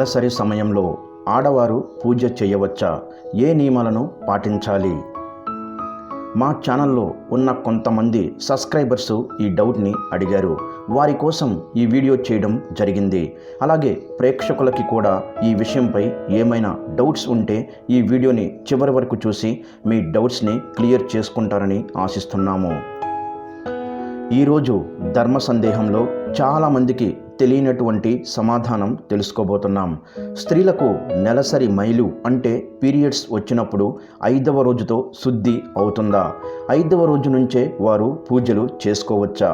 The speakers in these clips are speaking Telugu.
నెలసరి సమయంలో ఆడవారు పూజ చేయవచ్చా? ఏ నియమాలను పాటించాలి? మా ఛానల్లో ఉన్న కొంతమంది సబ్స్క్రైబర్స్ ఈ డౌట్ని అడిగారు. వారి కోసం ఈ వీడియో చేయడం జరిగింది. అలాగే ప్రేక్షకులకి కూడా ఈ విషయంపై ఏమైనా డౌట్స్ ఉంటే ఈ వీడియోని చివరి వరకు చూసి మీ డౌట్స్ని క్లియర్ చేసుకుంటారని ఆశిస్తున్నాము. ఈరోజు ధర్మ సందేహంలో చాలామందికి తెలియనటువంటి సమాధానం తెలుసుకోబోతున్నాం. స్త్రీలకు నెలసరి మైలు అంటే పీరియడ్స్ వచ్చినప్పుడు ఐదవ రోజుతో శుద్ధి అవుతుందా? ఐదవ రోజు నుంచే వారు పూజలు చేసుకోవచ్చా?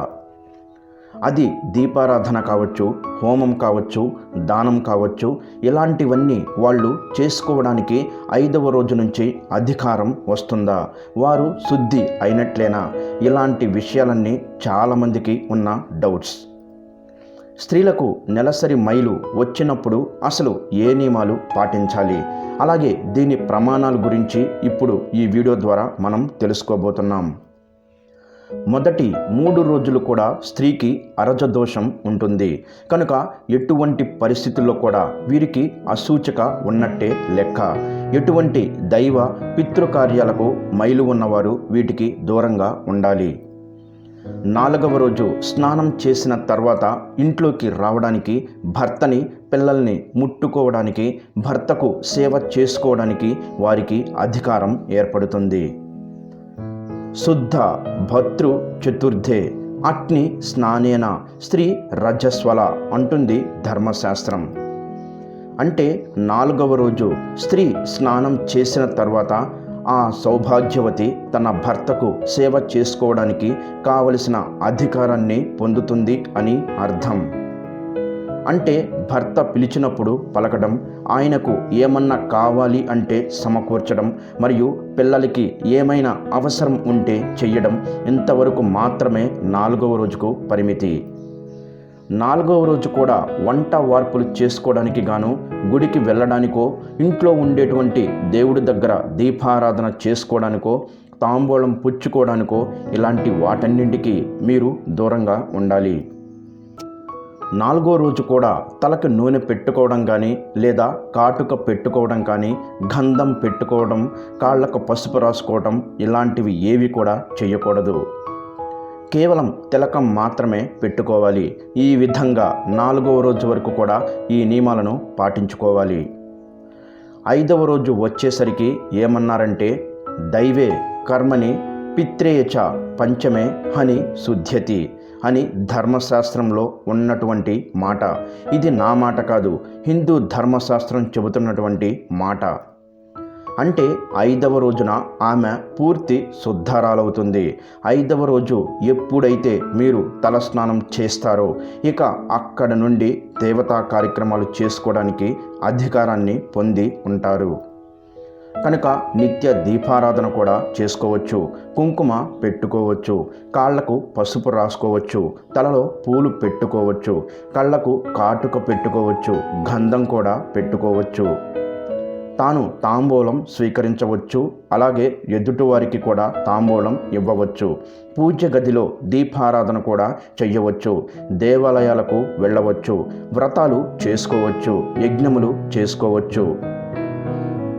అది దీపారాధన కావచ్చు హోమం కావచ్చు దానం కావచ్చు ఇలాంటివన్నీ వాళ్ళు చేసుకోవడానికి ఐదవ రోజు నుంచి అధికారం వస్తుందా? వారు శుద్ధి అయినట్లేనా? ఇలాంటి విషయాలన్నీ చాలామందికి ఉన్న డౌట్స్. స్త్రీలకు నెలసరి మైలు వచ్చినప్పుడు అసలు ఏ నియమాలు పాటించాలి? అలాగే దీని ప్రమాణాల గురించి ఇప్పుడు ఈ వీడియో ద్వారా మనం తెలుసుకోబోతున్నాం. మొదటి మూడు రోజులు కూడా స్త్రీకి అరజదోషం ఉంటుంది. కనుక ఎటువంటి పరిస్థితుల్లో కూడా వీరికి అసూచక ఉన్నట్టే లెక్క. ఎటువంటి దైవ పితృకార్యాలకు మైలు ఉన్నవారు వీటికి దూరంగా ఉండాలి. నాలుగవ రోజు స్నానం చేసిన తర్వాత ఇంట్లోకి రావడానికి భర్తని పిల్లల్ని ముట్టుకోవడానికి భర్తకు సేవ చేసుకోవడానికి వారికి అధికారం ఏర్పడుతుంది. శుద్ధ భతృ చతుర్థే అగ్ని స్నానేన స్త్రీ రజస్వల అంటుంది ధర్మశాస్త్రం. అంటే నాలుగవ రోజు స్త్రీ స్నానం చేసిన తర్వాత ఆ సౌభాగ్యవతి తన భర్తకు సేవ చేసుకోవడానికి కావలసిన అధికారాన్ని పొందుతుంది అని అర్థం. అంటే భర్త పిలిచినప్పుడు పలకడం ఆయనకు ఏమన్నా కావాలి అంటే సమకూర్చడం మరియు పిల్లలకి ఏమైనా అవసరం ఉంటే చెయ్యడం ఇంతవరకు మాత్రమే నాలుగవ రోజుకు పరిమితి. నాలుగవ రోజు కూడా వంట వార్పులు చేసుకోవడానికి గాను గుడికి వెళ్ళడానికో ఇంట్లో ఉండేటువంటి దేవుడి దగ్గర దీపారాధన చేసుకోవడానికో తాంబూలం పుచ్చుకోవడానికో ఇలాంటి వాటన్నింటికి మీరు దూరంగా ఉండాలి. నాలుగో రోజు కూడా తలకు నూనె పెట్టుకోవడం కానీ లేదా కాటుక పెట్టుకోవడం కానీ గంధం పెట్టుకోవడం కాళ్ళకు పసుపు రాసుకోవడం ఇలాంటివి ఏవి కూడా చేయకూడదు. కేవలం తిలకం మాత్రమే పెట్టుకోవాలి. ఈ విధంగా నాలుగవ రోజు వరకు కూడా ఈ నియమాలను పాటించుకోవాలి. ఐదవ రోజు వచ్చేసరికి ఏమన్నారంటే దైవే కర్మని పిత్రేయచ పంచమే హని శుద్ధ్యతి అని ధర్మశాస్త్రంలో ఉన్నటువంటి మాట. ఇది నా మాట కాదు హిందూ ధర్మశాస్త్రం చెబుతున్నటువంటి మాట. అంటే ఐదవ రోజున ఆమె పూర్తి శుద్ధరాలవుతుంది. ఐదవ రోజు ఎప్పుడైతే మీరు తలస్నానం చేస్తారో ఇక అక్కడ నుండి దేవతా కార్యక్రమాలు చేసుకోవడానికి అధికారాన్ని పొంది ఉంటారు. కనుక నిత్య దీపారాధన కూడా చేసుకోవచ్చు. కుంకుమ పెట్టుకోవచ్చు. కాళ్ళకు పసుపు రాసుకోవచ్చు. తలలో పూలు పెట్టుకోవచ్చు. కళ్ళకు కాటుక పెట్టుకోవచ్చు. గంధం కూడా పెట్టుకోవచ్చు. తాను తాంబూలం స్వీకరించవచ్చు. అలాగే ఎదుటివారికి కూడా తాంబూలం ఇవ్వవచ్చు. పూజ గదిలో దీపారాధన కూడా చెయ్యవచ్చు. దేవాలయాలకు వెళ్ళవచ్చు. వ్రతాలు చేసుకోవచ్చు. యజ్ఞములు చేసుకోవచ్చు.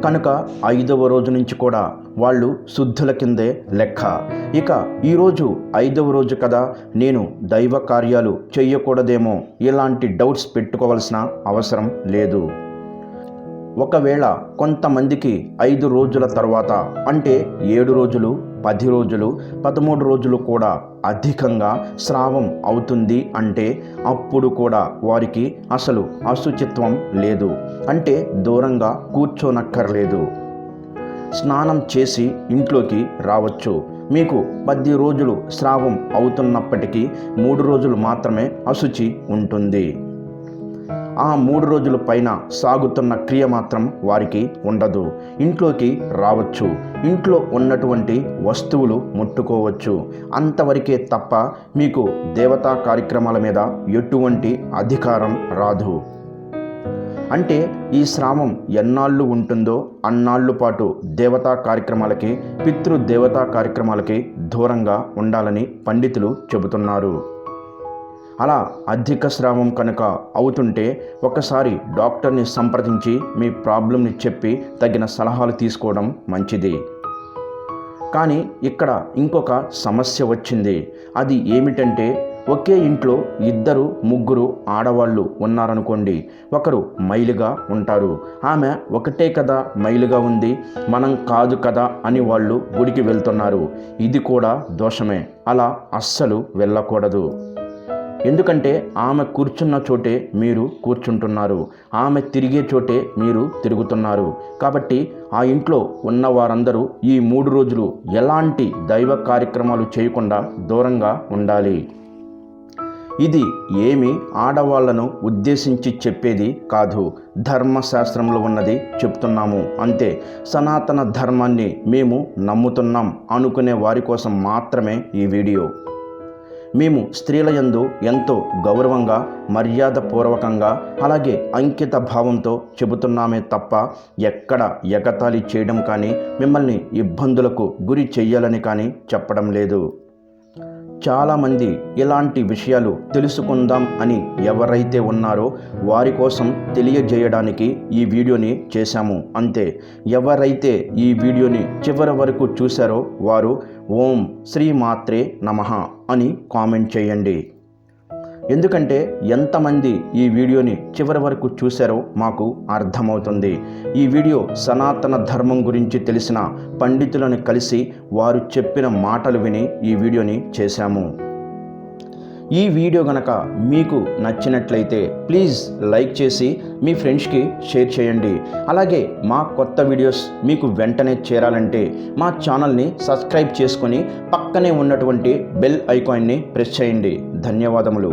కనుక ఐదవ రోజు నుంచి కూడా వాళ్ళు శుద్ధుల కిందే లెక్క. ఇక ఈరోజు ఐదవ రోజు కదా నేను దైవ కార్యాలు చెయ్యకూడదేమో. ఇలాంటి డౌట్స్ పెట్టుకోవాల్సిన అవసరం లేదు. ఒకవేళ కొంతమందికి ఐదు రోజుల తర్వాత అంటే ఏడు రోజులు పది రోజులు పదమూడు రోజులు కూడా అధికంగా స్రావం అవుతుంది అంటే అప్పుడు కూడా వారికి అసలు అశుచిత్వం లేదు. అంటే దూరంగా కూర్చోనక్కర్లేదు. స్నానం చేసి ఇంట్లోకి రావచ్చు. మీకు పది రోజులు స్రావం అవుతున్నప్పటికీ మూడు రోజులు మాత్రమే అశుచి ఉంటుంది. ఆ మూడు రోజుల పైన సాగుతున్న క్రియ మాత్రం వారికి ఉండదు. ఇంట్లోకి రావచ్చు. ఇంట్లో ఉన్నటువంటి వస్తువులు ముట్టుకోవచ్చు. అంతవరకే తప్ప మీకు దేవతా కార్యక్రమాల మీద ఎటువంటి అధికారం రాదు. అంటే ఈ శ్రామం ఎన్నాళ్ళు ఉంటుందో అన్నాళ్ళు పాటు దేవతా కార్యక్రమాలకి పితృ దేవతా కార్యక్రమాలకి దూరంగా ఉండాలని పండితులు చెబుతున్నారు. అలా అధిక స్రావం కనుక అవుతుంటే ఒకసారి డాక్టర్ని సంప్రదించి మీ ప్రాబ్లంని చెప్పి తగిన సలహాలు తీసుకోవడం మంచిది. కానీ ఇక్కడ ఇంకొక సమస్య వచ్చింది. అది ఏమిటంటే ఒకే ఇంట్లో ఇద్దరు ముగ్గురు ఆడవాళ్ళు ఉన్నారనుకోండి ఒకరు మైలుగా ఉంటారు. ఆమె ఒకటే కదా మైలుగా ఉంది మనం కాదు కదా అని వాళ్ళు గుడికి వెళ్తున్నారు. ఇది కూడా దోషమే. అలా అస్సలు వెళ్ళకూడదు. ఎందుకంటే ఆమె కూర్చున్న చోటే మీరు కూర్చుంటున్నారు. ఆమె తిరిగే చోటే మీరు తిరుగుతున్నారు. కాబట్టి ఆ ఇంట్లో ఉన్న వారందరూ ఈ మూడు రోజులు ఎలాంటి దైవ కార్యక్రమాలు చేయకుండా దూరంగా ఉండాలి. ఇది ఏమి ఆడవాళ్ళను ఉద్దేశించి చెప్పేది కాదు. ధర్మశాస్త్రంలో ఉన్నది చెప్తున్నాము. అంతే. సనాతన ధర్మాన్ని మేము నమ్ముతున్నాం అనుకునే వారి కోసం మాత్రమే ఈ వీడియో. మేము స్త్రీల యందు ఎంతో గౌరవంగా మర్యాదపూర్వకంగా అలాగే అంకిత భావంతో చెబుతున్నామే తప్ప ఎక్కడ ఎగతాళి చేయడం కానీ మిమ్మల్ని ఇబ్బందులకు గురి చెయ్యాలని కానీ చెప్పడం లేదు. చాలామంది ఇలాంటి విషయాలు తెలుసుకుందాం అని ఎవరైతే ఉన్నారో వారి కోసం తెలియజేయడానికి ఈ వీడియోని చేశాము. అంతే ఎవరైతే ఈ వీడియోని చివరి వరకు చూశారో వారు ఓం శ్రీ మాత్రే నమః అని కామెంట్ చేయండి. ఎందుకంటే ఎంతమంది ఈ వీడియోని చివరి వరకు చూశారో మాకు అర్థమవుతుంది. ఈ వీడియో సనాతన ధర్మం గురించి తెలిసిన పండితులను కలిసి వారు చెప్పిన మాటలు విని ఈ వీడియోని చేశాము. ఈ వీడియో గనక మీకు నచ్చినట్లయితే ప్లీజ్ లైక్ చేసి మీ ఫ్రెండ్స్కి షేర్ చేయండి. అలాగే మా కొత్త వీడియోస్ మీకు వెంటనే చేరాలంటే మా ఛానల్ని సబ్స్క్రైబ్ చేసుకొని పక్కనే ఉన్నటువంటి బెల్ ఐకాన్ని ప్రెస్ చేయండి. ధన్యవాదములు.